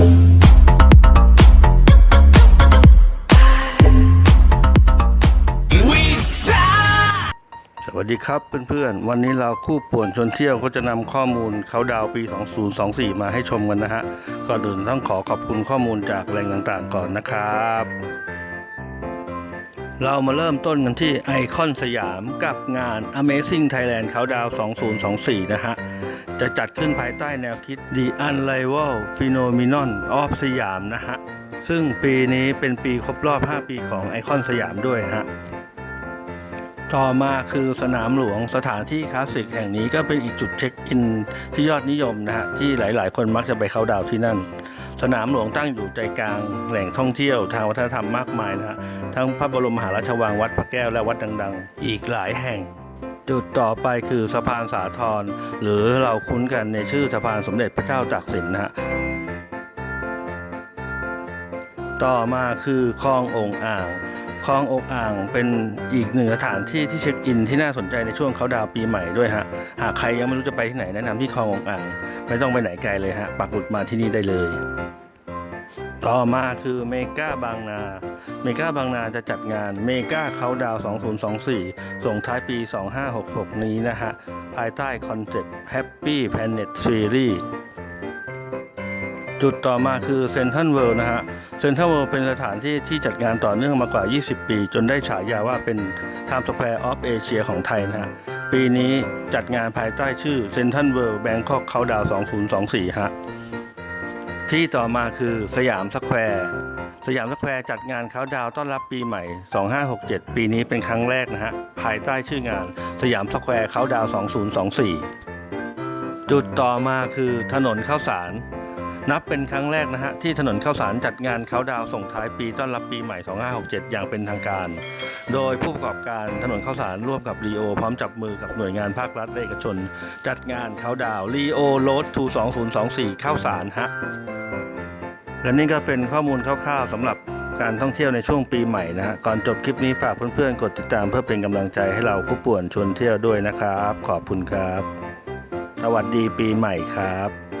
สวัสดีครับเพื่อนๆ วันนี้เราคู่ป่วนชวนเที่ยวก็จะนำข้อมูลเขาดาวปี 2024 มาให้ชมกันนะฮะ ก่อนอื่นต้องขอขอบคุณข้อมูลจากแหล่งต่างๆก่อนนะครับ เรามาเริ่มต้นกันที่ไอคอนสยามกับงาน Amazing Thailand Countdown 2024 นะฮะ จะจัดขึ้นภายใต้แนวคิด The Unrivaled Phenomenon of สยามนะฮะ ซึ่งปีนี้เป็นปีครบรอบ 5 ปีของไอคอนสยามด้วยฮะ ต่อมาคือสนามหลวงสถานที่คลาสสิกแห่งนี้ก็เป็นอีกจุดเช็คอินที่ยอดนิยมนะฮะ ที่หลายๆ คนมักจะไปเข้าดาวที่นั่น สนามหลวงตั้งอยู่ใจกลางแหล่งท่องเที่ยวทางวัฒนธรรมมากมายนะฮะทั้งพระบรมมหาราชวังวัดพระแก้วและวัดดังๆ อีกหลายแห่ง จุดต่อไปคือสะพานสาทรหรือเราคุ้นกันในชื่อสะพานสมเด็จพระเจ้าตากสินนะฮะต่อมาคือคลององอ่าง ลององอ่างเป็นอีกหนึ่งสถานที่ที่เช็คอินที่น่าสนใจในช่วงเขาดาวปีใหม่ด้วยฮะ หากใครยังไม่รู้จะไปที่ไหนแนะนำที่คลององอ่าง ไม่ต้องไปไหนไกลเลยฮะ ปักหมุดมาที่นี่ได้เลย ต่อมาคือเมกาบางนา เมกาบางนาจะจัดงานเมกาเขาดาวน์2024 ส่งท้ายปี 2566 นี้นะฮะ ภายใต้คอนเซ็ปต์ Happy Planet Series จุดต่อมาคือเซนทันเวิลด์นะฮะเซนทรัลเวิลด์เป็นสถานที่ที่จัดงานต่อเนื่องมากว่า 20 ปี จนได้ฉายาว่าเป็น Times Square of Asia ของไทยนะฮะปีนี้จัดงานภายใต้ชื่อเซนทันเวิลด์แบงคอกเขาดาว2024 ฮะ ที่ต่อมาคือสยามสแควร์สยามสแควร์จัดงานเขาดาวต้อนรับปีใหม่ 2567 ปีนี้เป็นครั้งแรกนะฮะ ภายใต้ชื่องานสยามสแควร์เขาดาว2024 จุดต่อมาคือถนนข้าวสาร นับเป็นครั้งแรกนะฮะที่ถนนข้าวสารจัดงานเขาดาวส่งท้ายปีต้อนรับปีใหม่ 2567 อย่างเป็นทางการ โดยผู้ประกอบการถนนข้าวสารร่วมกับรีโอพร้อมจับมือกับหน่วยงานภาครัฐและเอกชน จัดงานเขาดาวรีโอโรดทู2024 ข้าวสารฮะและนี่ก็เป็นข้อมูลคร่าวๆสำหรับการท่องเที่ยวในช่วงปีใหม่นะฮะ ก่อนจบคลิปนี้ฝากเพื่อนๆ กดติดตามเพื่อเป็นกำลังใจให้เราคู่ป่วนชวนเที่ยวด้วยนะครับ ขอบคุณครับ สวัสดีปีใหม่ครับ